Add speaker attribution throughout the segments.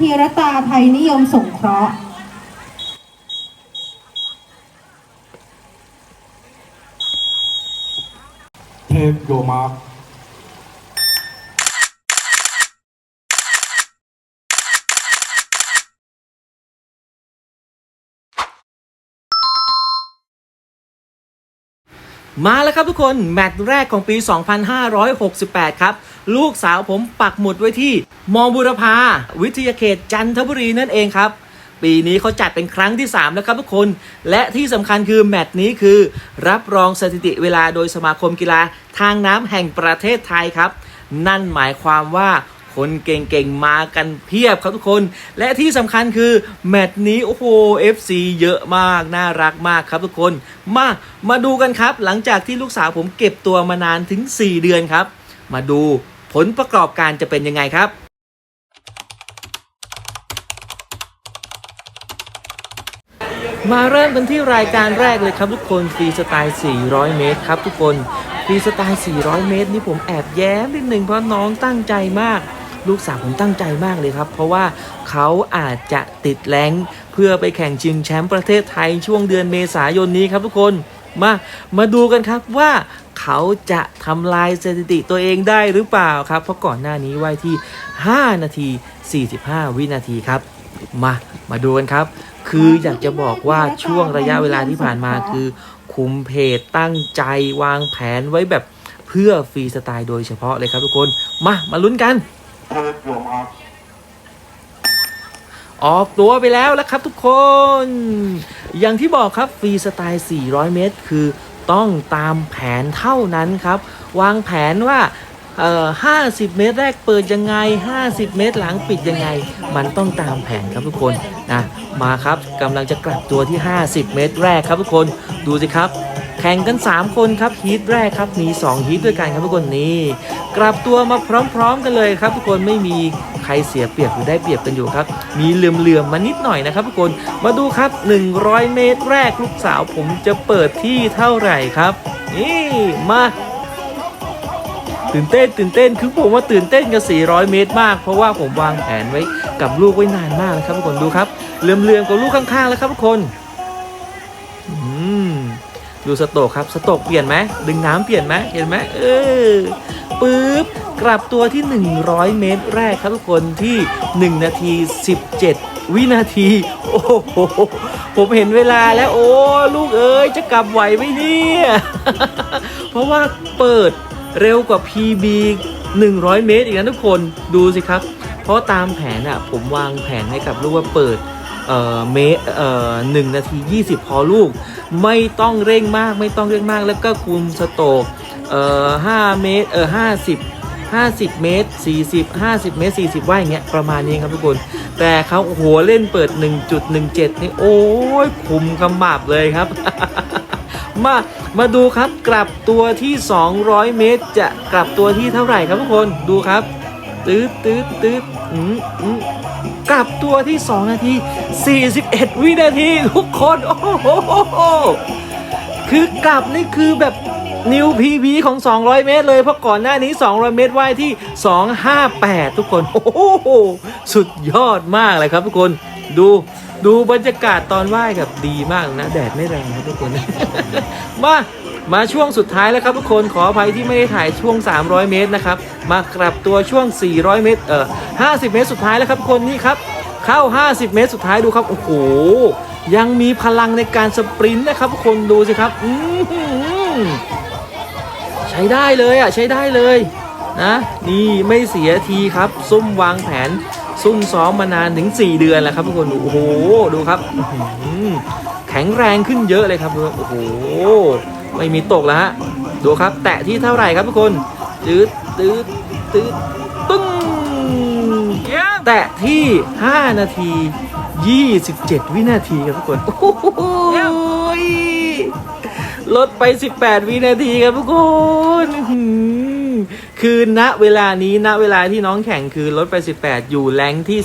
Speaker 1: ธีรตาไทยนิยมสงเคราะห์
Speaker 2: Take your mark.
Speaker 3: มาแล้วครับทุกคน แมตช์แรกของปี 2568 ครับ ลูกสาวผมปักหมุดไว้ที่มอบุรพาวิทยาเขตจันทบุรีนั่นเองครับ ปีนี้เขาจัดเป็นครั้งที่ 3 แล้วครับทุกคน และที่สำคัญคือแมตช์นี้คือ รับรองสถิติเวลาโดยสมาคมกีฬาทางน้ำแห่งประเทศไทยครับ นั่นหมายความว่าคนเก่งๆ มากันเพียบครับทุกคน และที่สำคัญคือแมตช์นี้ โอ้โห FC เยอะมาก น่ารักมากครับทุกคน มา มาดูกันครับ หลังจากที่ลูกสาวผมเก็บตัวมานานถึง 4 เดือนครับ มาดูผลประกอบการจะเป็นยังไงครับมาเริ่มกันที่รายการแรกเลยครับทุกคนฟรีสไตล์ 400 เมตรครับทุกคนฟรีสไตล์ 400 เมตร นี่ผมแอบแย้มนิดหนึ่งเพราะน้องตั้งใจมาก ลูกสาวผมตั้งใจมากเลยครับ เพราะว่าเขาอาจจะติดแรงเพื่อไปแข่งชิงแชมป์ประเทศไทยช่วงเดือนเมษายนนี้ครับทุกคน มา มาดูกันครับว่าเขาจะทำลายสถิติตัวเองได้หรือเปล่าครับ เพราะก่อนหน้านี้ไว้ที่ 5 นาที 45 วินาทีครับ มา มาดูกันครับ คืออยากจะบอกว่าช่วงระยะเวลาที่ผ่านมาคือ คุมเพจตั้งใจวางแผนไว้แบบเพื่อฟรีสไตล์โดยเฉพาะเลยครับทุกคน มา มาลุ้นกัน
Speaker 2: Take your mark.
Speaker 3: ออกตัวไปแล้วแล้วครับทุกคน อย่างที่บอกครับฟรีสไตล์ 400 เมตร คือต้องตามแผนเท่านั้นครับ วางแผนว่าเอ่อ50 เมตรแรกเปิดยังไง 50 เมตรหลังปิดยังไง มันต้องตามแผนครับทุกคนนะมาครับกำลังจะกลับตัวที่ 50 เมตรแรกครับทุกคนดูสิครับ แข่งกัน 3 คนครับฮีทแรกครับมี2ฮีทด้วยกันครับทุกคนนี่กลับตัวมาพร้อมๆกันเลยครับทุกคนไม่มีใครเสียเปรียบหรือได้เปรียบกันอยู่ครับ มีเหลื่อมๆมานิดหน่อยนะครับทุกคนมาดูครับ 100 เมตรแรกลูกสาวผมจะเปิดที่เท่าไหร่ครับนี่มาตื่นเต้นตื่นเต้นคือผมว่าตื่นเต้นกับ 400 เมตรมาก เพราะว่าผมวางแผนไว้กับลูกไว้นานมากเลยครับทุกคนดูครับเหลื่อมๆกับลูกข้างๆแล้วครับทุกคนอืม ดูสโตกครับสโตกเปลี่ยนไหมดึงน้ำเปลี่ยนไหมเห็นไหมเออปึ๊บกลับตัวที่ 100 เมตรแรกครับทุกคนที่ 1 นาที 17 วินาที โอ้โหผมเห็นเวลาแล้ว โอ้ลูกเอ้ยจะกลับไหวไหมเนี่ย เพราะว่าเปิดเร็วกว่า PB 100 เมตรอีกนะทุกคนดูสิครับ เพราะตามแผนอะผมวางแผนให้กับลูกว่าเปิด เอ่อเมตรเอ่อหนึ่งนาที 20 พอลูก ไม่ต้องเร่งมากไม่ต้องเร่งมาก แล้วก็คุมสโตกเอ่อห้าเมตรเอ่อห้าสิบห้าสิบเมตรสี่สิบห้าสิบเมตรสี่สิบว่าอย่างเงี้ยประมาณนี้ครับทุกคน แต่เขาโอ้โหเล่นเปิด 1.17 นี่ โอ้ยคุมกำมับเลยครับ มามาดูครับกลับตัวที่ 200 เมตร จะกลับตัวที่เท่าไหร่ครับทุกคนดูครับ ตืดตืดตืดอืมอืม กลับตัวที่ 2 นาที 41 วินาที ทุกคน โอ้โหคือกลับนี่คือแบบนิวพีบีของ 200 เมตรเลย เพราะก่อนหน้านี้ 200 เมตรว่ายที่ 258 ทุกคน โอ้โห สุดยอดมากเลยครับทุกคน ดูดูบรรยากาศตอนว่ายกับดีมากนะ แดดไม่แรงครับทุกคน มา มาช่วงสุดท้ายแล้วครับทุกคนขออภัยที่ไม่ได้ถ่ายช่วง 300 เมตรนะครับ มากลับตัวช่วง 400 เมตรเออ50 เมตรสุดท้ายแล้วครับทุกคนนี่ครับเข้า 50 เมตรสุดท้ายดูครับโอ้โหยังมีพลังในการสปรินต์นะครับทุกคนดูสิครับอื้อหือใช้ได้เลยอะใช้ได้เลยนะนี่ไม่เสียทีครับ ซุ่มวางแผน ซุ่มซ้อมมานานถึง 4 เดือนแล้วครับทุกคนโอ้โหดูครับแข็งแรงขึ้นเยอะเลยครับดูครับโอ้โห ไม่มีตกแล้วฮะ ดูครับ แตะที่เท่าไหร่ครับทุกคนตืดตืดตืดปึ้งแตะที่ 5 นาที 27 วินาทีครับทุกคนโอ้โหลดไป 18 วินาทีครับทุกคนอื้อหือคือณเวลานี้ณเวลาที่น้องแข่งคือลดไป 18 อยู่แรงค์ที่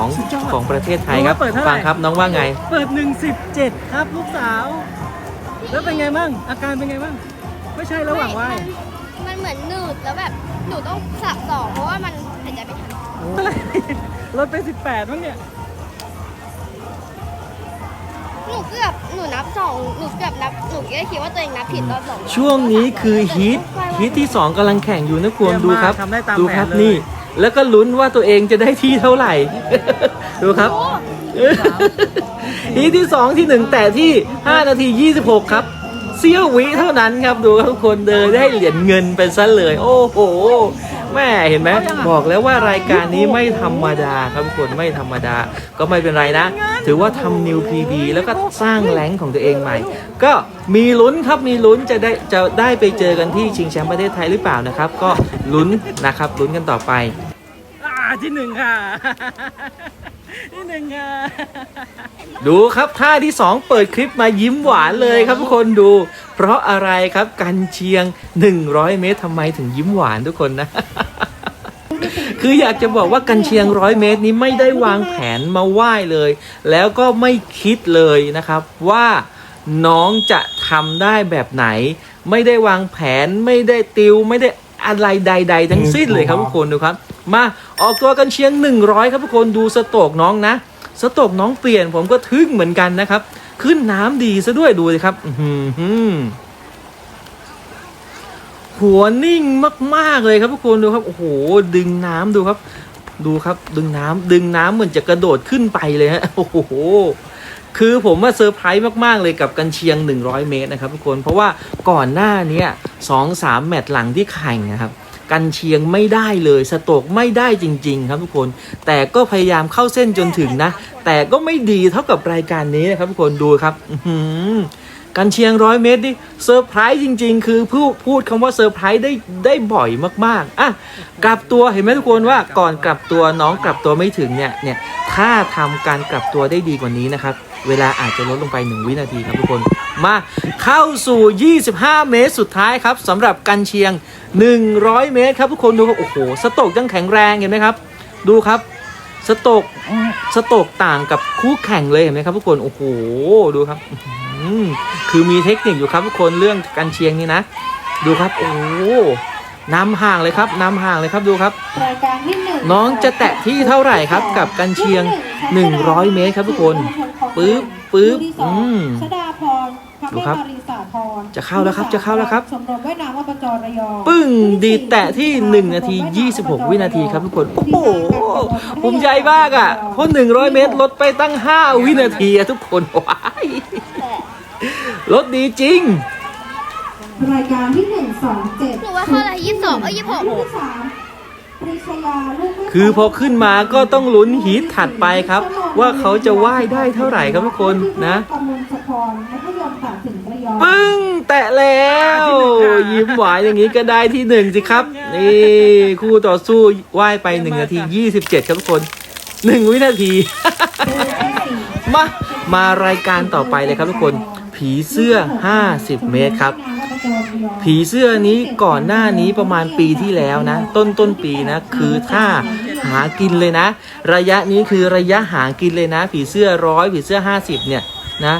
Speaker 3: 12 ของประเทศไทยครับ
Speaker 4: เปิดเท่าไหร่
Speaker 3: ฟังครับน้องว่าไง
Speaker 4: เปิด 117 ครับลูกสาว แล้วเป็นไงบ้าง อาการเป็นไงบ้าง ไม่ใช่ระหว่างว่าย
Speaker 5: มันมันเหมือนหนืดแล้วแบบหนูต้องสับสองเพราะว่ามันหายใจไม่ทัน
Speaker 4: ลดไป18มั้งเนี่ย
Speaker 5: หนูเกือบหนูนับสองหนูเกือบนับหนูก็คิดว่าตัวเองนับผิดรอบสอง
Speaker 3: ช่วงนี้คือฮีทฮีทที่2กำลังแข่งอยู่นะควร
Speaker 4: เยี่ยม
Speaker 3: ดู
Speaker 4: มาก
Speaker 3: ครับ
Speaker 4: ทำได้ตาม
Speaker 3: ดูครับ
Speaker 4: แผนเลย
Speaker 3: นี่ แล้วก็ลุ้นว่าตัวเองจะได้ที่เท่าไหร่ ดูครับฮี ทที่ 2 ที่ 1 แต่ที่ 5 นาที 26 ครับเสี้ยววิเท่านั้นครับดูครับทุกคนเดินได้เหรียญเงินไปซะเลย โอ้โหแม่เห็นไหมบอกแล้วว่ารายการนี้ไม่ธรรมดาครับทุกคนไม่ธรรมดา ก็ไม่เป็นไรนะ ถือว่าทำนิวพีบีแล้วก็สร้างแรงค์ของตัวเองใหม่ ก็มีลุ้นครับมีลุ้นจะได้จะได้ไปเจอกันที่ชิงแชมป์ประเทศไทยหรือเปล่านะครับ ก็ลุ้นนะครับลุ้นกันต่อไป
Speaker 4: อ่าที่หนึ่งค่ะ ที่หนึ่งค่ะ
Speaker 3: ดูครับท่าที่ 2 เปิดคลิปมายิ้มหวานเลยครับทุกคนดู เพราะอะไรครับกันเชียง 100 เมตรทำไมถึงยิ้มหวานทุกคนนะ คืออยากจะบอกว่ากันเชียงร้อยเมตรนี้ไม่ได้วางแผนมาไหว้เลย แล้วก็ไม่คิดเลยนะครับว่าน้องจะทำได้แบบไหน ไม่ได้วางแผนไม่ได้ติวไม่ได้อะไรใด ๆ ทั้งสิ้นเลยครับทุกคนดูครับ มา ออกตัวกันเชียง 100 ครับทุกคนดูสโตกน้องนะ สโตกน้องเปลี่ยนผมก็ทึ่งเหมือนกันนะครับ ขึ้นน้ำดีซะด้วยดูสิครับอืหัวนิ่งมากๆเลยครับทุกคนดูครับโอ้โหดึงน้ำดูครับ ดูครับดึงน้ำดึงน้ำเหมือนจะกระโดดขึ้นไปเลยฮะโอ้โหคือผมว่าเซอร์ไพรส์มาก ๆ เลยกับกันเชียง 100 เมตรนะครับทุกคน เพราะว่าก่อนหน้านี้สองสามแมตช์หลังที่แข่งนะครับ กันเชียงไม่ได้เลยสโตกไม่ได้จริง ๆ ครับทุกคน แต่ก็พยายามเข้าเส้นจนถึงนะ แต่ก็ไม่ดีเท่ากับรายการนี้นะครับทุกคนดูครับ อื กันเชียงร้อยเมตรนี่เซอร์ไพรส์จริง ๆ คือพูดพูดคำว่าเซอร์ไพรส์ได้ได้บ่อยมากๆอะกลับตัวเห็นไหมทุกคนว่าก่อนกลับตัวน้องกลับตัวไม่ถึงเนี่ยเนี่ยถ้าทำการกลับตัวได้ดีกว่านี้นะครับ เวลาอาจจะลดลงไป 1 วินาทีครับทุกคนมาเข้าสู่ 25 เมตรสุดท้ายครับสำหรับกันเชียง 100 เมตรครับทุกคนดูครับโอ้โหสโตกยังแข็งแรงเห็นไหมครับ ดูครับสโตกสโตกต่างกับคู่แข่งเลยเห็นไหมครับทุกคนโอ้โหดูครับ มคือมีเทคนิคอยู่ครับทุกคนเรื่องการเชียงนี่นะ ดูครับ โอ้โหนำห่างเลยครับนำห่างเลยครับดูครับ
Speaker 1: รายการที่หนึ่ง
Speaker 3: น้องจะแตะที่เท่าไหร่ครับ กับกันเชียง 100 เมตรครับทุกคนปึ๊บปึ๊บอืม
Speaker 1: ชดาพรพระ
Speaker 3: ดู
Speaker 1: เม
Speaker 3: ครับ
Speaker 1: ตตารีสาพร
Speaker 3: จะเข้าแล้วครับจะเข้าแล้วครับ
Speaker 1: ชมรมว่ายน้ำอบจระยอง
Speaker 3: ปึ้งดีดแตะที่ 1 นาที 26 วินาทีครับทุกคนโอ้โหภูมิใจมากอะเพราะ 100 เมตรลดไปตั้ง 5 วินาทีอะทุกคนว้าย ลดดีจริง
Speaker 1: รายการที่หนึ่งสองเจ็ด
Speaker 5: หนูว่าเท่าไหร่ยี่สิบสองเอ้ยยี่สิบหก
Speaker 1: ลูกที่สามปริชยาลูกแม่
Speaker 3: คือพอขึ้นมาก็ต้องลุ้นฮีทถัดไปครับ ว่าเขาจะว่ายได้เท่าไหร่ครับทุกคนนะ
Speaker 1: กำมลสะพรมัธยมตัดสินระยอง
Speaker 3: ปึ้งแตะแล้ว ยิ้มหวานอย่างนี้ก็ได้ที่หนึ่งสิครับ นี่คู่ต่อสู้ว่ายไป1นาที27ครับทุกคน1วินาที มา มารายการต่อไปเลยครับทุกคน ผีเสื้อ 50 เมตรครับ ผีเสื้อนี้ก่อนหน้านี้ประมาณปีที่แล้วนะ ต้นต้นปีนะ คือถ้าหากินเลยนะ ระยะนี้คือระยะหากินเลยนะ ผีเสื้อร้อยผีเสื้อ 50 เนี่ยนะ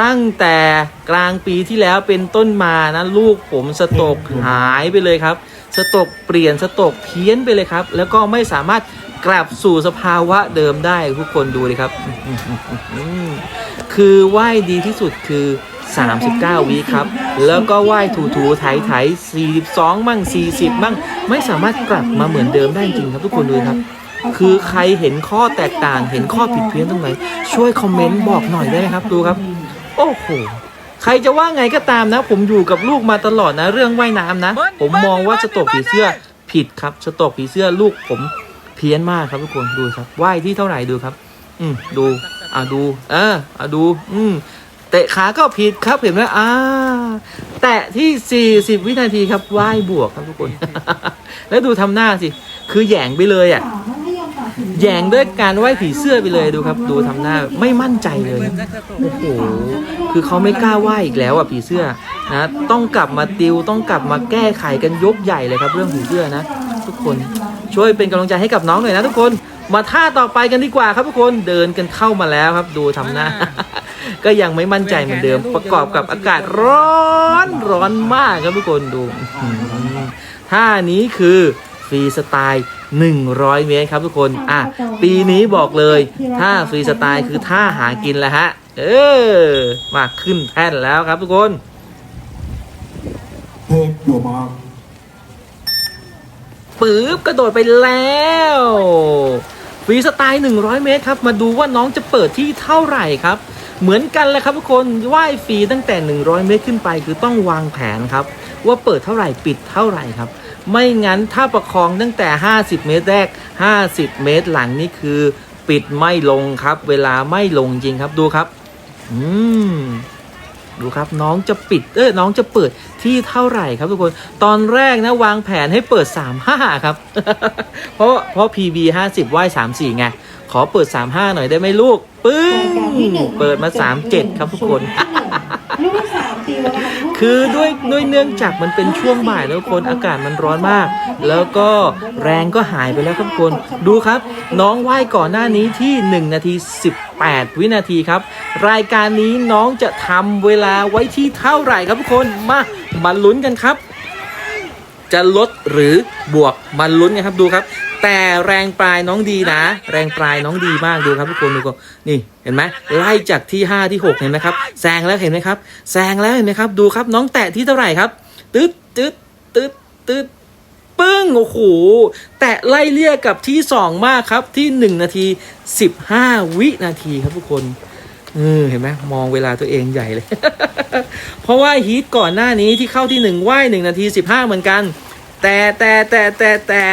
Speaker 3: ตั้งแต่กลางปีที่แล้วเป็นต้นมานะ ลูกผมสตกหายไปเลยครับ สตกเปลี่ยนสตกเพี้ยนไปเลยครับ แล้วก็ไม่สามารถ กลับสู่สภาวะเดิมได้ทุกคนดูเลยครับ คือไหว้ดีที่สุดคือ 39 วิครับ แล้วก็ไหว้ถูถูไถไถ42 มั่ง 40 มั่ง ไม่สามารถกลับมาเหมือนเดิมได้จริงครับทุกคนดูครับ คือใครเห็นข้อแตกต่าง เห็นข้อผิดเพี้ยนตรงไหน ช่วยคอมเมนต์บอกหน่อยได้ไหมครับ ดูครับ โอ้โหใครจะว่าไงก็ตามนะ ผมอยู่กับลูกมาตลอดนะ เรื่องว่ายน้ำนะ ผมมองว่าสตกผีเสื้อผิดครับสตกผีเสื้อลูกผม เพี้ยนมากครับทุกคนดูครับว่ายที่เท่าไหร่ดูครับ อืมดู อ่าดู เอออ่าดู อืมเตะขาก็ผิดครับเห็นไหมอ่า แตะที่ 40 วินาทีครับว่ายบวกครับทุกคน แล้วดูทำหน้าสิ คือแยงไปเลยอะแยงด้วยการไหว้ผีเสื้อไปเลยดูครับ ดูทำหน้าไม่มั่นใจเลยโอ้โหคือเขาไม่กล้าไหว้อีกแล้วอะผีเสื้อนะต้องกลับมาติวต้องกลับมาแก้ไขกันยกใหญ่เลยครับ เรื่องผีเสื้อนะ ทุกคน ช่วยเป็นกำลังใจให้กับน้องหน่อยนะทุกคน มาท่าต่อไปกันดีกว่าครับทุกคนเดินกันเข้ามาแล้วครับดูทำหน้า ก็ยังไม่มั่นใจเหมือนเดิมประกอบกับอากาศร้อนร้อนมากครับทุกคนดูอื้อหือท่านี้คือฟรีสไตล์100 เมตรครับทุกคน อะ ปีนี้บอกเลยถ้าฟรีสไตล์คือท่าหากินแล้วฮะ เออ มาขึ้นแท่นแล้วครับทุกคน
Speaker 2: เทพโยมาร์ก
Speaker 3: ปื๊บกระโดดไปแล้วฟรีสไตล์ 100 เมตรครับ มาดูว่าน้องจะเปิดที่เท่าไหร่ครับ เหมือนกันเลยครับทุกคนว่ายฟรีตั้งแต่ 100 เมตรขึ้นไป คือต้องวางแผนครับ ว่าเปิดเท่าไหร่ปิดเท่าไหร่ครับ ไม่งั้นถ้าประคองตั้งแต่ 50 เมตรแรก 50 เมตรหลังนี่คือ ปิดไม่ลงครับ เวลาไม่ลงจริงครับดูครับ อืม ดูครับน้องจะปิดเออน้องจะเปิดที่เท่าไหร่ครับทุกคนตอนแรกนะวางแผนให้เปิด 35 ครับ เพราะเพราะ PB 50ว่าย34ไงขอเปิด 35 หน่อยได้ไหมลูก ปึ้ง เปิดมา 37 ครับทุกคน คือด้วยด้วยเนื่องจากมันเป็นช่วงบ่ายแล้วคนอากาศมันร้อนมาก แล้วก็แรงก็หายไปแล้วครับคนดูครับ น้องว่ายก่อนหน้านี้ที่ 1 นาที 18 วินาทีครับ รายการนี้น้องจะทำเวลาไว้ที่เท่าไหร่ครับทุกคนมามาลุ้นกันครับ จะลดหรือบวกมาลุ้นกันครับดูครับ แต่แรงปลายน้องดีนะ แรงปลายน้องดีมากดูครับทุกคนดูก่อนนี่เห็นไหมไล่จากที่ 5 ที่ 6 เห็นไหมครับแซงแล้วเห็นไหมครับแซงแล้วเห็นไหมครับดูครับน้องแตะที่เท่าไหร่ครับตึ๊ดตึ๊ดตึ๊ดตึ๊ดปึ้งโอ้โหแตะไล่เลี่ยกับที่ 2 มากครับที่ 1 นาที 15 วินาทีครับทุกคน เออเห็นไหมมองเวลาตัวเองใหญ่เลย เพราะว่าฮีทก่อนหน้านี้ที่เข้าที่1ว่าย1นาที15เหมือนกัน แต่แต่แต่แต่แต่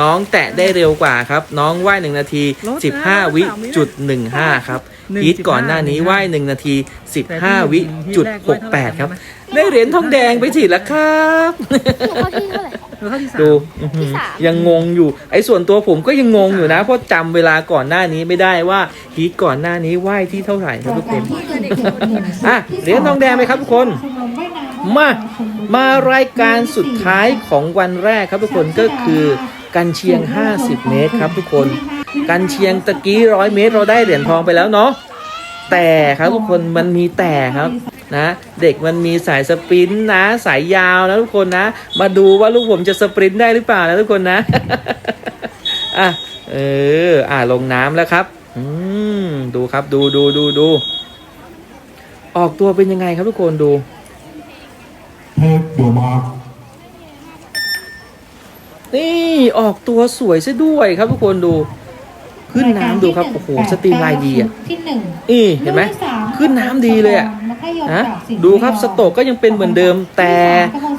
Speaker 3: น้องแตะได้เร็วกว่าครับ น้องว่าย1นาที
Speaker 4: ลดนะ
Speaker 3: 15วิ
Speaker 4: สามวิ
Speaker 3: จุด15ครับ
Speaker 4: 1
Speaker 3: ฮีทก่อนหน้านี้ว่าย1นาที15วิจุด68ครับ
Speaker 4: แต่ที่
Speaker 3: ได้เหรียญทองแดงไปทีละครับ
Speaker 5: หนูเข้าที่เท่าไหร่
Speaker 4: หนูเข้าที่สาม
Speaker 3: ดูอื้อหือ
Speaker 5: ที่สาม
Speaker 3: ยังงงอยู่ ไอ้ส่วนตัวผมก็ยังงงอยู่นะ เพราะจำเวลาก่อนหน้านี้ไม่ได้ว่าฮีทก่อนหน้านี้ว่ายที่เท่าไหร่ครับทุกคน อะเหรียญทองแดงไหมครับทุกคน มา มารายการสุดท้ายของวันแรกครับทุกคนก็คือกันเชียง 50 เมตรครับทุกคน กันเชียงตะกี้ร้อยเมตรเราได้เหรียญทองไปแล้วเนาะแต่ครับทุกคนมันมีแต่ครับ นะเด็กมันมีสายสปรินต์นะ สายยาวนะทุกคนนะ มาดูว่าลูกผมจะสปรินต์ได้หรือเปล่านะทุกคนนะอะเอออะลงน้ำแล้วครับ อืมดูครับดูดูดูดูออกตัวเป็นยังไงครับทุกคนดู
Speaker 2: เทพโยมาร์ก
Speaker 3: นี่ออกตัวสวยซะด้วยครับทุกคนดู ขึ้นน้ำดูครับโอ้โหสตรีมไลน์ดีอะ
Speaker 1: ที่หนึ่ง
Speaker 3: นี่เห็นไหมขึ้นน้ำดีเลยอะนะดูครับสโตกก็ยังเป็นเหมือนเดิม แต่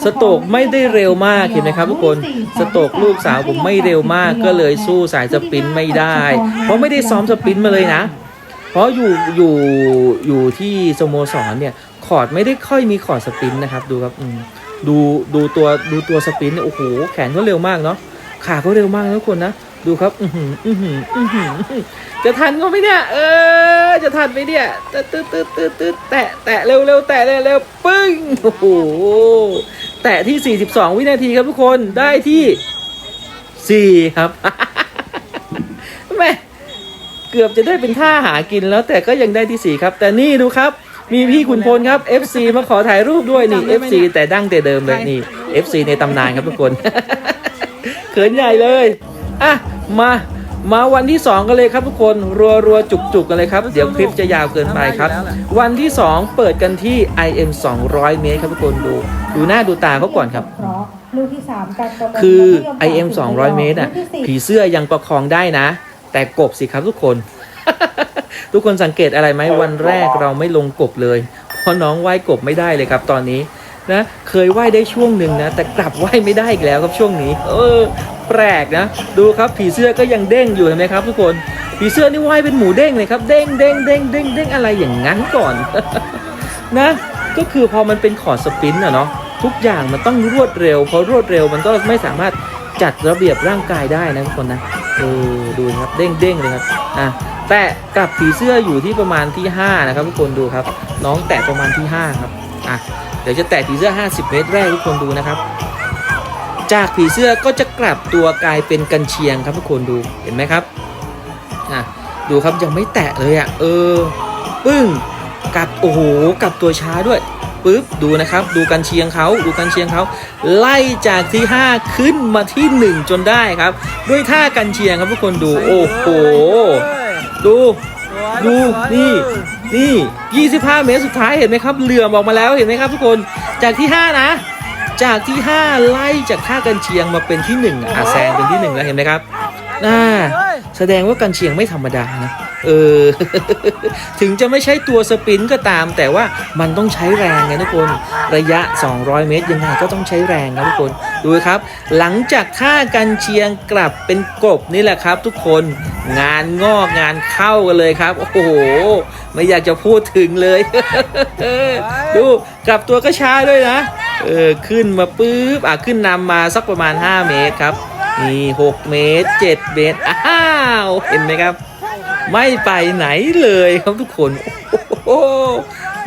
Speaker 3: สโตกไม่ได้เร็วมากเห็นไหมครับทุกคนสโตกลูกสาวผมไม่เร็วมากก็เลยสู้สายสปรินต์ไม่ได้ เพราะไม่ได้ซ้อมสปรินต์มาเลยนะ เพราะอยู่อยู่อยู่ที่สโมสรเนี่ยคอร์ดไม่ได้ค่อยมีคอร์ดสปรินต์นะครับดูครับอืมดูดูตัวดูตัวสปรินต์เนี่ยโอ้โหแขนเขาเร็วมากเนาะขาเขาเร็วมากนะทุกคนนะ ดูครับ อือหืออือหืออือหือจะทันก็ไหมเนี่ย เออ จะทันไหมเนี่ยตึ๊ดตึ๊ดตึ๊ดตึ๊ดตึ๊ดแตะแตะเร็วเร็วแตะเร็วเร็วปึ้งโอ้โหแตะที่ 42 วินาทีครับทุกคนได้ที่4ครับแม่เกือบจะได้เป็นท่าหากินแล้วแต่ก็ยังได้ที่สี่ครับ แต่นี่ดูครับ มีพี่ขุนพลครับ FC มาขอถ่ายรูปด้วยนี่ FC แต่ดั้งแต่เดิมเลยนี่ FC ในตำนานครับทุกคนเขินใหญ่เลย อะมามาวันที่ 2 กันเลยครับทุกคนรัวรัวจุกจุกๆกันเลยครับ เดี๋ยวคลิปจะยาวเกินไปครับ วันที่ 2 เปิดกันที่ IM 200 เมตรครับทุกคนดูดูหน้าดูตาเขาก่อนครับ
Speaker 1: ลูกที่สามการประเมิน
Speaker 3: คือ
Speaker 1: มัธย
Speaker 3: IM 200 เมตรอะ
Speaker 1: ลูกที่
Speaker 3: ผี
Speaker 1: สี่
Speaker 3: เสื้อยังประคองได้นะ แต่กบสิครับทุกคน ทุกคนสังเกตอะไรไหมวันแรกเราไม่ลงกบเลย เพราะน้องว่ายกบไม่ได้เลยครับตอนนี้นะเคยว่ายได้ช่วงหนึ่งนะ แต่กลับว่ายไม่ได้อีกแล้วครับช่วงนี้ เออแปลกนะ ดูครับผีเสื้อก็ยังเด้งอยู่เห็นไหมครับ ทุกคนผีเสื้อนี่ว่ายเป็นหมูเด้งเลยครับเด้งเด้งเด้งเด้งเด้งอะไรอย่างนั้นก่อนนะ ก็คือพอมันเป็นขอดสปินอะเนาะทุกอย่างมันต้องรวดเร็วพอรวดเร็วมันก็ไม่สามารถจัดระเบียบร่างกายได้นะทุกคนนะเออดูนะครับเด้งเด้งเลยครับอะแตะกับผีเสื้ออยู่ที่ประมาณที่ 5 นะครับทุกคนดูครับ น้องแตะประมาณที่ 5 ครับอะเดี๋ยวจะแตะผีเสื้อ 50 เมตรแรกทุกคนดูนะครับ จากผีเสื้อก็จะกลับตัวกลายเป็นกันเชียงครับทุกคนดูเห็นไหมครับอะดูครับยังไม่แตะเลยอะเออปึ้งกลับโอ้โหกลับตัวช้าด้วยปุ๊บดูนะครับดูกันเชียงเขาดูกันเชียงเขาไล่จากที่ 5 ขึ้นมาที่ 1 จนได้ครับ ด้วยท่ากันเชียงครับทุกคนดูโอ้โหดูดูนี่นี่ 25 เมตรสุดท้ายเห็นไหมครับเหลื่อมออกมาแล้วเห็นไหมครับทุกคนจากที่ 5 นะ จากที่ 5 ไล่จากท่ากันเชียงมาเป็นที่1อะแซงเป็นที่ 1 แล้วเห็นไหมครับน่าแสดงว่ากันเชียงไม่ธรรมดานะเออ ถึงจะไม่ใช่ตัวสปรินต์ก็ตาม แต่ว่ามันต้องใช้แรงไงทุกคน ระยะ 200 เมตร ยังไงก็ต้องใช้แรงครับทุกคน ดูครับ หลังจากท่ากันเชียงกลับเป็นกบนี่แหละครับ ทุกคน งานงอกงานเข้ากันเลยครับ โอ้โห ไม่อยากจะพูดถึงเลย ดูกลับตัวก็ช้าด้วยนะ เออขึ้นมาปุ๊บอะขึ้นนำมาสักประมาณ 5 เมตรครับนี่6เมตร 7 เมตรอ้าวเห็นไหมครับ ไม่ไปไหนเลยครับทุกคนโอ้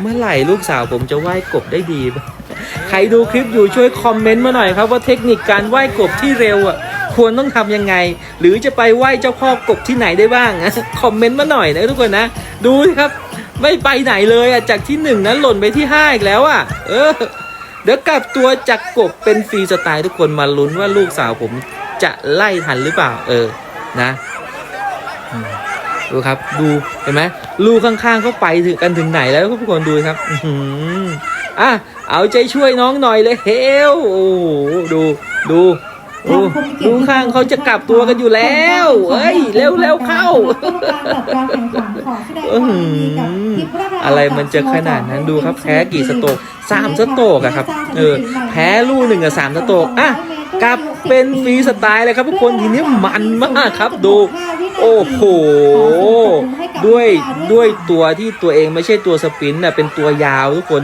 Speaker 3: เมื่อไหร่ลูกสาวผมจะว่ายกบได้ดีบ้างใครดูคลิปอยู่ช่วยคอมเมนต์มาหน่อยครับว่าเทคนิคการว่ายกบที่เร็วอะควรต้องทำยังไง หรือจะไปไหว้เจ้าพ่อกบที่ไหนได้บ้างคอมเมนต์มาหน่อยนะทุกคนนะ ดูครับ ไม่ไปไหนเลยอะจากที่หนึ่งนั้นหล่นไปที่ห้าอีกแล้วอะ เออ เดี๋ยวกลับตัวจากกบเป็นฟรีสไตล์ทุกคนมาลุ้นว่าลูกสาวผมจะไล่ทันหรือเปล่า เออนะอืมดูครับ ดูเห็นไหมลูกข้างๆเขาไปถึงกันถึงไหนแล้วทุกคนดูครับอือหืออะเอาใจช่วยน้องหน่อยเลยเฮลโอ้โหดูดูดูดูข้างเขาจะกลับตัวกันอยู่แล้วเอ้ยเร็วเร็วเข้าอื้อหือ อะไรมันจะขนาดนั้นดูครับแพ้กี่สโตกสามสโตกอะครับเออแพ้ลูกหนึ่งกับสามสโตกอะกลับเป็นฟรีสไตล์เลยครับทุกคนทีนี้มันมากครับดูโอ้โห ด้วยด้วยตัวที่ตัวเองไม่ใช่ตัวสปินน่ะเป็นตัวยาวทุกคน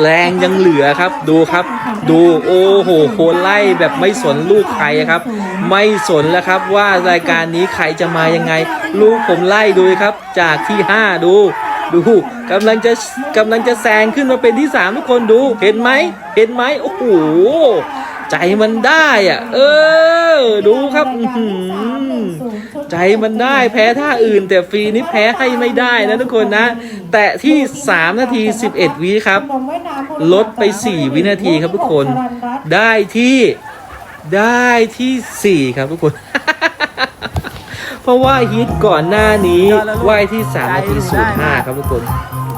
Speaker 3: แรงยังเหลือครับดูครับ ดูโอ้โหโคนไล่แบบไม่สนลูกใครครับ ไม่สนแล้วครับว่ารายการนี้ใครจะมายังไง ลูกผมไล่ดูครับ จากที่ 5 ดู ดูกำลังจะกำลังจะแซงขึ้นมาเป็นที่3ทุกคนดู เห็นไหมเห็นไหมโอ้โหใจมันได้อะ เออ ดูครับใจมันได้แพ้ท่าอื่น แต่ฟรีนี้แพ้ให้ไม่ได้นะทุกคนนะ แต่ที่ 3 นาที 11 วิครับ ลดไป 4 วินาทีครับทุกคน ได้ที่ได้ที่ 4 ครับทุกคน ราะว่าฮิตก่อนหน้านี้ว่ายที่3นาที05ครับทุกคน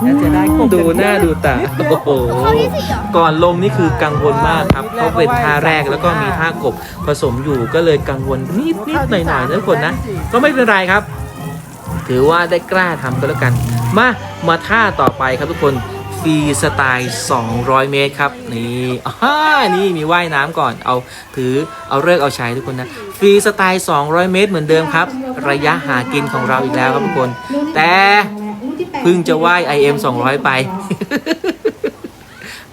Speaker 4: น่าจะได้กบ
Speaker 3: ดูหน้าดูตาโอ้โห
Speaker 5: เขาที่สี่เหรอ
Speaker 3: ก่อนลงนี่คือกังวลมากครับเขาเป็นท่าแรกแล้วก็มีท่ากบผสมอยู่ก็เลยกังวลนิดนิดหน่อยหน่อยๆนะทุกคนนะ ก็ไม่เป็นไรครับ ถือว่าได้กล้าทำก็แล้วกัน มามาท่าต่อไปครับทุกคน ฟรีสไตล์ 200 เมตรครับ นี่อ่านี่มีว่ายน้ำก่อน เอาถือเอาเลิกเอาใช้ทุกคนนะ ฟรีสไตล์ 200 เมตรเหมือนเดิมครับ ระยะหากินของเราอีกแล้วครับทุกคน แต่เพิ่งจะว่าย IM 200 ไป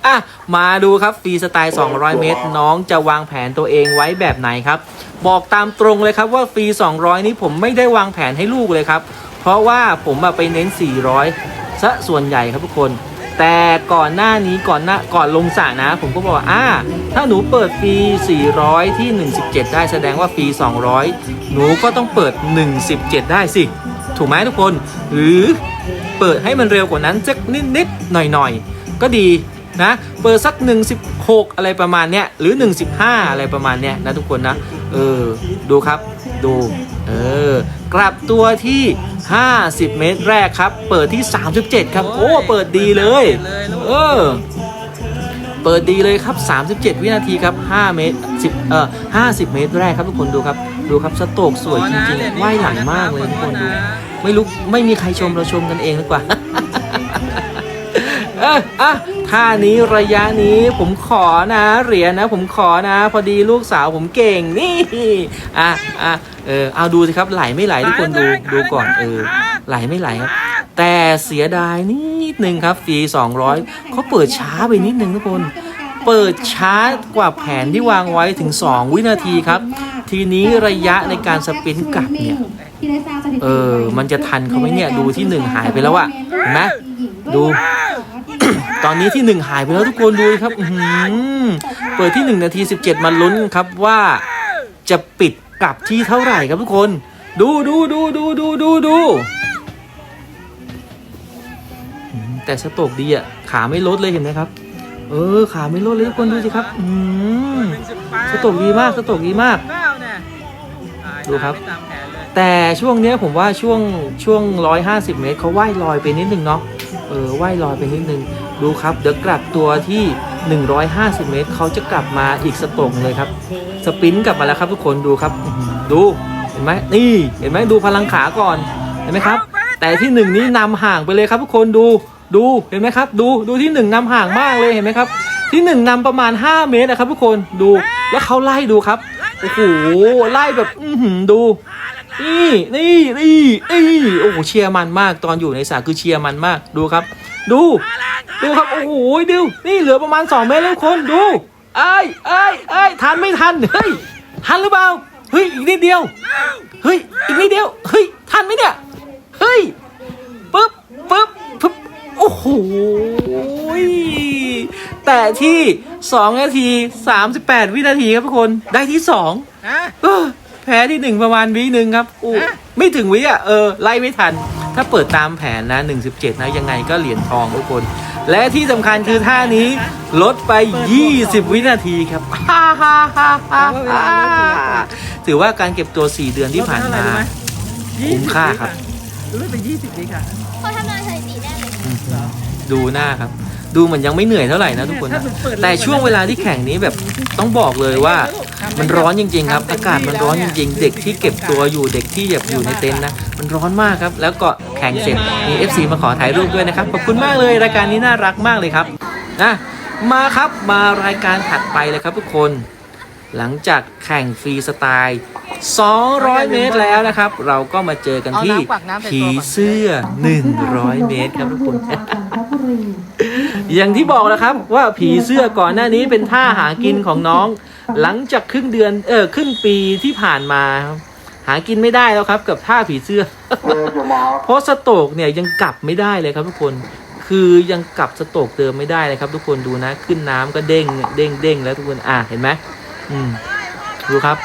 Speaker 3: อะมาดูครับฟรีสไตล์ 200 เมตร น้องจะวางแผนตัวเองไว้แบบไหนครับ บอกตามตรงเลยครับว่าฟรี 200 นี้ผมไม่ได้วางแผนให้ลูกเลยครับ เพราะว่าผมอะไปเน้น 400ซะส่วนใหญ่ครับทุกคน แต่ก่อนหน้านี้ก่อนหน้าก่อนลงสระนะ ผมก็บอกว่าอ่าถ้าหนูเปิดฟรี 400 ที่ 117 ได้แสดงว่าฟรี 200 หนูก็ต้องเปิด 117 ได้สิ ถูกไหมทุกคน หรือเปิดให้มันเร็วกว่านั้นสักนิดๆหน่อยๆ ก็ดีนะ เปิดสัก 116 อะไรประมาณเนี้ย หรือ 115 อะไรประมาณเนี้ยนะทุกคนนะ เออ ดูครับ ดู เออ กลับตัวที่ 50 เมตรแรกครับ เปิดที่ 37 ครับ โอ้ เปิดดีเลย เออ เปิดดีเลยครับ 37 วินาทีครับ 5 เมตร 10 เอ่อ 50 เมตรแรกครับทุกคนดูครับ ดูครับสโตรกสวยจริงๆว่ายหลังมากเลยทุกคนดู ไม่รู้ ไม่มีใครชมเราชมกันเองดีกว่าเอออะท่านี้ระยะนี้ผมขอนะเหรียญนะ ผมขอนะ พอดีลูกสาวผมเก่งนี่อะอะเออเอาดูสิครับไหลไม่ไหลทุกคนดูดูก่อนเออไหลไม่ไหลครับ แต่เสียดายนิดนึงครับฟรี200เขาเปิดช้าไปนิดนึงทุกคนเปิดช้ากว่าแผนที่วางไว้ถึง 2 วินาทีครับ ทีนี้ระยะในการสปินกลับเนี่ยเออมันจะทันเขาไหมเนี่ยดูที่หนึ่งหายไปแล้วอะเห็นไหมดู ตอนนี้ที่หนึ่งหายไปแล้วทุกคนดูครับอือหือเปิดที่หนึ่งนาทีสิบเจ็ดมาลุ้นครับว่าจะปิดกลับที่เท่าไหร่ครับทุกคน ดูดูดูดูดูดูดูแต่สโตกดีอะขาไม่ลดเลยเห็นไหมครับ เออ ขาไม่ลดเลยทุกคนดูสิครับ อืม
Speaker 4: สิบแปด
Speaker 3: สโตกดีมากสโตกดีมากดูครับ
Speaker 4: แผนเลย
Speaker 3: แต่ช่วงเนี้ยผมว่าช่วงช่วง 150 เมตรเขาว่ายลอยไปนิดนึงเนาะเออว่ายลอยไปนิดนึง ดูครับ เดี๋ยวกลับตัวที่ 150 เมตร เขาจะกลับมาอีกสตรกเลยครับ สปินกลับมาแล้วครับทุกคนดูครับ ดูเห็นไหมนี่เห็นไหมดูพลังขาก่อนเห็นไหมครับ แต่ที่หนึ่งนี้นำห่างไปเลยครับทุกคนดูดูเห็นไหมครับ ดูดูที่หนึ่งนำห่างมากเลยเห็นไหมครับ ที่หนึ่งนำประมาณ 5 เมตรนะครับ ทุกคนดูแล้วเขาไล่ดูครับโอ้โหไล่แบบอืดูนี่นี่นี่นี่โอ้โหเชียร์มันมากตอนอยู่ในสระคือเชียร์มันมากดูครับ ดู ดูครับ โอ้โหดูนี่เหลือประมาณ 2 เมตรแล้วทุกคน ดูเอ้ยเอ้ยเอ้ยทันไม่ทัน เฮ้ย ทันหรือเปล่า เฮ้ย อีกนิดเดียว เฮ้ย อีกนิดเดียว เฮ้ย ทันไหมเนี่ย เฮ้ย ปึ๊บ ปึ๊บ ปึ๊บ โอ้โห แต่ที่ 2 นาที 38 วินาทีครับทุกคน ได้ที่2
Speaker 4: ฮะ
Speaker 3: เออแพ้ที่หนึ่งประมาณวิหนึ่งครับอู้
Speaker 4: ฮะ
Speaker 3: ไม่ถึงวิอะ เออ ไล่ไม่ทัน ถ้าเปิดตามแผนนะ 1.17 นะ ยังไงก็เหรียญทองทุกคน และที่สำคัญคือท่านี้ลดไป 20 วินาทีครับฮ่าฮ่าฮ่าฮ่าฮ่าถือว่าการเก็บตัว 4 เดือนที่ผ่านมาคุ้มค่าครับ
Speaker 4: รู้ไปยี่สิบวิค่ะ
Speaker 5: เขาทำงานสถิติแน่เลย
Speaker 3: ดูหน้าครับ ดูเหมือนยังไม่เหนื่อยเท่าไหร่นะทุกคนนะแต่ช่วงเวลาที่แข่งนี้แบบต้องบอกเลยว่า มันร้อนจริง ๆ ครับ อากาศมันร้อนจริง ๆ เด็กที่เก็บตัวอยู่เด็กที่แบบอยู่ในเต็นท์นะ มันร้อนมากครับ แล้วก็แข่งเสร็จมี FC มาขอถ่ายรูปด้วยนะครับขอบคุณมากเลยรายการนี้น่ารักมากเลยครับนะมาครับมารายการถัดไปเลยครับทุกคน หลังจากแข่งฟรีสไตล์ 200 เมตรแล้วนะครับ เราก็มาเจอกันที่ผีเสื้อ 100 เมตรครับทุกคน
Speaker 1: จันทบุรี
Speaker 3: อย่างที่บอกแล้วครับว่าผีเสื้อก่อนหน้านี้เป็นท่าหากินของน้อง หลังจากครึ่งเดือนเออครึ่งปีที่ผ่านมาครับหากินไม่ได้แล้วครับ กับท่าผีเสื้อ เพราะสโตกเนี่ยยังกลับไม่ได้เลยครับทุกคนคือยังกลับสโตกเดิมไม่ได้เลยครับ ทุกคนดูนะ ขึ้นน้ำก็เด้งเด้งเด้งแล้วทุกคนอะเห็นไหมอืมดูครับ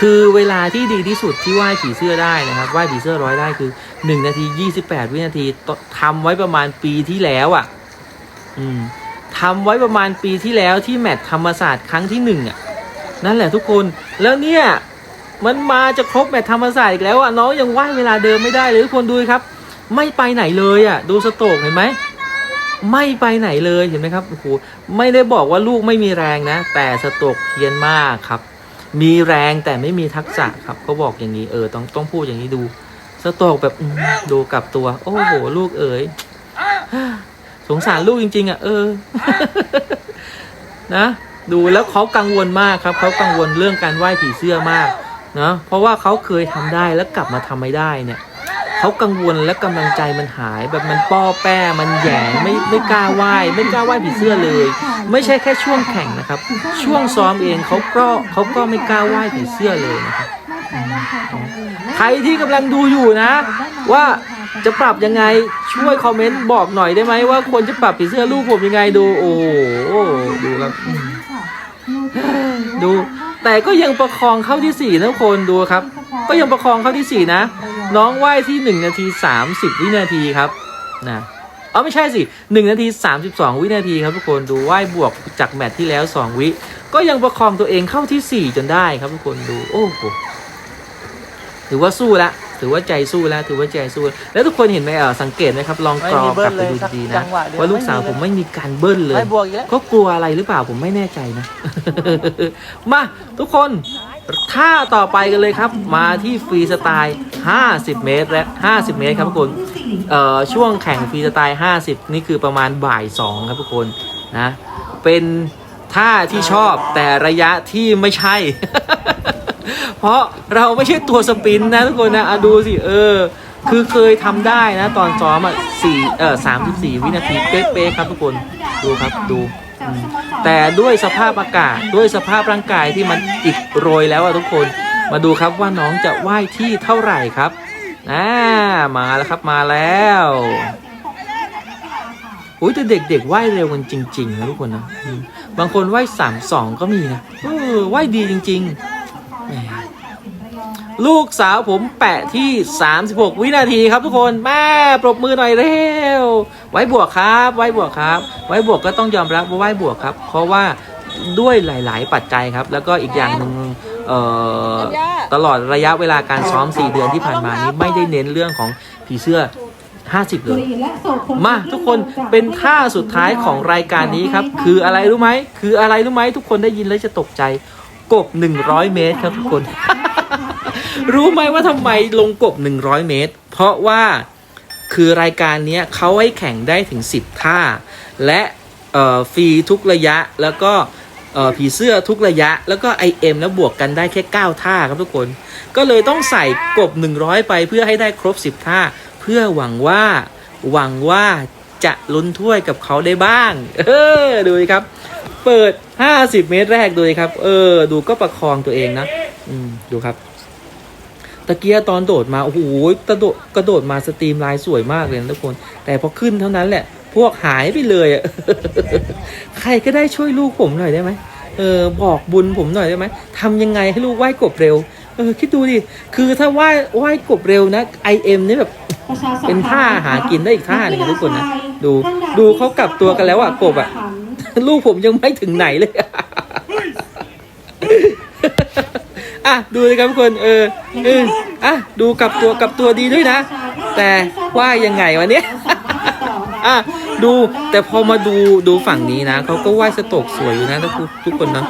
Speaker 3: คือเวลาที่ดีที่สุดที่ว่ายผีเสื้อได้นะครับว่ายผีเสื้อร้อยได้คือ1นาที28 วินาทีตทำไว้ประมาณปีที่แล้วอะ อืมทำไว้ประมาณปีที่แล้วที่แมตช์ธรรมศาสตร์ครั้งที่หนึ่งอะ นั่นแหละทุกคนแล้วเนี่ย มันมาจะครบแมตช์ธรรมศาสตร์อีกแล้วอะน้องยังว่ายเวลาเดิมไม่ได้เลยทุกคนดูครับ ไม่ไปไหนเลยอะ ดูสโตกเห็นไหมไม่ไปไหนเลยเห็นไหมครับโอ้โหไม่ได้บอกว่าลูกไม่มีแรงนะ แต่สโตกเพี้ยนมากครับ มีแรงแต่ไม่มีทักษะครับเขาบอกอย่างนี้เออต้องต้องพูดอย่างนี้ดูสโตกแบบดูกลับตัว โอ้โห ลูกเอ๋ย สงสารลูกจริง ๆ อะ เออ นะ ดูแล้วเขากังวลมากครับเขากังวลเรื่องการไหว้ผีเสื้อมากนะเพราะว่าเขาเคยทำได้แล้วกลับมาทำไม่ได้เนี่ย เขากังวลและกำลังใจมันหายแบบมันป้อแป้มันแหยงไม่ไม่กล้าไหว้ไม่กล้าไหว้ผีเสื้อเลย ไม่ใช่แค่ช่วงแข่งนะครับ ช่วงซ้อมเองเขาก็เขาก็ไม่กล้าไหว้ผีเสื้อเลยนะครับใครที่กำลังดูอยู่นะ ว่าจะปรับยังไงช่วยคอมเมนต์บอกหน่อยได้ไหมว่าควรจะปรับผีเสื้อลูกผมยังไงดู โอ้โหดูครับดู แต่ก็ยังประคองเข้าที่สี่นะทุกคนดูครับ ก็ยังประคองเข้าที่สี่นะ น้องว่ายที่หนึ่งนาทีสามสิบวินาทีครับนะอ๋อไม่ใช่สิหนึ่งนาทีสามสิบสองวินาทีครับทุกคนดูว่ายบวกจากแมตช์ที่แล้วสองวิ ก็ยังประคองตัวเองเข้าที่สี่จนได้ครับทุกคนดูโอ้โหถือว่าสู้ละ ถือว่าใจสู้แล้วถือว่าใจสู้ แล้วทุกคนเห็นไหมเออสังเกตไหมครับลองกรอกลับไปดูดีๆนะว่าลูกสาวผมไม่มีการเบิ้ลเลย
Speaker 4: ไม่บวกอีกแล้ว
Speaker 3: เขากลัวอะไรหรือเปล่าผมไม่แน่ใจนะมาทุกคนท่าต่อไปกันเลยครับ มาที่ฟรีสไตล์ 50 เมตร และ 50 เมตรครับทุกคนเอ่อช่วงแข่งฟรีสไตล์ 50 นี่คือประมาณบ่าย 2 ครับทุกคนนะเป็นท่าที่ชอบแต่ระยะที่ไม่ใช่ เพราะเราไม่ใช่ตัวสปินนะทุกคนนะอะดูสิเออ คือเคยทำได้นะตอนซ้อมอะสี่เออสามสิบสี่วินาทีเป๊ะๆครับทุกคนดูครับดูแต่ด้วยสภาพอากาศด้วยสภาพร่างกายที่มันอิดโรยแล้วอะทุกคน มาดูครับว่าน้องจะว่ายที่เท่าไหร่ครับอ่ามาแล้วครับมาแล้วโอ้ยแต่เด็กๆว่ายเร็วกันจริงๆนะทุกคนนะบางคนว่ายสามสองก็มีนะเออว่ายดีจริง ๆ ลูกสาวผมแปะที่ 36 วินาทีครับทุกคนแม่ปรบมือหน่อยเร็ว ไว้บวกครับ ไว้บวกครับ ไว้บวกก็ต้องยอมรับว่าไว้บวกครับ เพราะว่าด้วยหลาย ๆ ปัจจัยครับ แล้วก็อีกอย่างหนึ่งเอ่อตลอดระยะเวลาการซ้อม 4 เดือนที่ผ่านมานี้ไม่ได้เน้นเรื่องของผีเสื้อ 50 เลย มาทุกคนเป็นท่าสุดท้ายของรายการนี้ครับ คืออะไรรู้ไหมคืออะไรรู้ไหมทุกคนได้ยินแล้วจะตกใจกบ 100 เมตรครับทุกคน รู้ไหมว่าทำไมลงกบ 100 เมตร เพราะว่าคือรายการนี้เขาให้แข่งได้ถึง 10 ท่า และฟรีทุกระยะแล้วก็ผีเสื้อทุกระยะ แล้วก็ IM แล้วบวกกันได้แค่ 9 ท่าครับทุกคน ก็เลยต้องใส่กบ 100 ไปเพื่อให้ได้ครบ 10 ท่า เพื่อหวังว่าหวังว่าจะลุ้นถ้วยกับเขาได้บ้าง เออ ดูครับ เปิด 50 เมตรแรกดูครับ เออ ดูก็ประคองตัวเองนะ อืม ดูครับ ตะเกียตอนโดดมา โอ้โหกระโดดกระโดดมาสตรีมไลน์สวยมากเลยนะทุกคน แต่พอขึ้นเท่านั้นแหละ พวกหายไปเลยอะใครก็ได้ช่วยลูกผมหน่อยได้ไหมเออบอกบุญผมหน่อยได้ไหมทำยังไงให้ลูกว่ายกบเร็ว เออคิดดูดิ คือถ้าว่ายว่ายกบเร็วนะ IM นี่แบบเป็นท่าหากินได้อีกท่าหนึงนะทุกคนนะ ดูดูเขากลับตัวกันแล้วอะกบอะลูกผมยังไม่ถึงไหนเลยอะ่ะดูเลยครับทุกคนเออเอออะดูกับตัวกับตัวดีด้วยนะ แต่ว่ายังไงวะเนี้ยอะดูแต่พอมาดูดูฝั่งนี้นะเขาก็ว่ายสโตกสวยอยู่นะทุกทุกคนนะ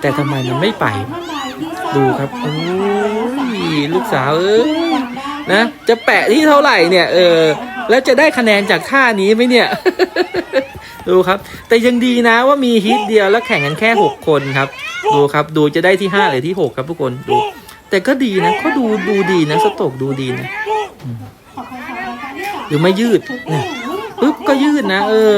Speaker 3: แต่ทำไมมันไม่ไป ดูครับโอ้ยลูกสาวเอ้ยนะจะแปะที่เท่าไหร่เนี่ยเออแล้วจะได้คะแนนจากท่านี้ไหมเนี่ย ดูครับ แต่ยังดีนะว่ามีฮิตเดียวแล้วแข่งกันแค่ 6 คนครับ ดูครับดูจะได้ที่ 5 หรือที่ 6 ครับทุกคนดู แต่ก็ดีนะเขาดูดูดีนะสโตกดูดีนะหรือไม่ยืดเนี่ยปึ๊บก็ยืดนะ เออ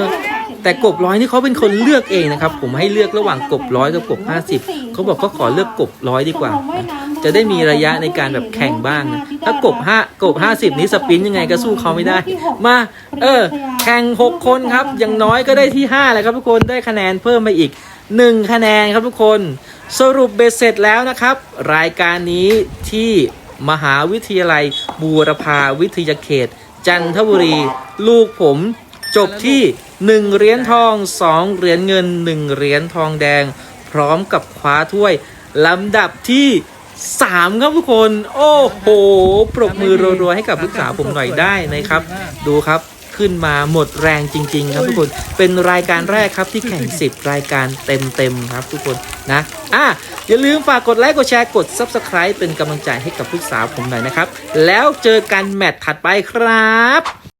Speaker 3: แต่กบร้อยนี่เขาเป็นคนเลือกเองนะครับ ผมให้เลือกระหว่างกบร้อยกับกบห้าสิบเขาบอกก็ขอเลือกกบร้อยดีกว่านะ จะได้มีระยะในการแบบแข่งบ้างนะถ้ากบห้ากบห้าสิบนี้สปินยังไงก็สู้เขาไม่ได้ มา เออ แข่งหกคนครับอย่างน้อยก็ได้ที่ห้าแหละครับทุกคนได้คะแนนเพิ่มมาอีกหนึ่งคะแนนครับทุกคน สรุปเบ็ดเสร็จแล้วนะครับ รายการนี้ที่มหาวิทยาลัยบูรพาวิทยาเขต จันทบุรี ลูกผมจบที่ 1 เหรียญทอง 2 เหรียญเงิน 1 เหรียญทองแดง พร้อมกับคว้าถ้วยลำดับที่ 3ครับทุกคน โอ้โห ปรบมือรัวๆให้กับลูกสาวผมหน่อยได้นะครับ ดูครับขึ้นมาหมดแรงจริง ๆ ครับทุกคน เป็นรายการแรกครับที่แข่ง 10 รายการเต็ม ๆ ครับทุกคนนะ อะ อย่าลืมฝากกดไลค์ กดแชร์ กด Subscribe เป็นกำลังใจให้กับลูกสาวผมหน่อยนะครับ แล้วเจอกันแมตช์ถัดไปครับ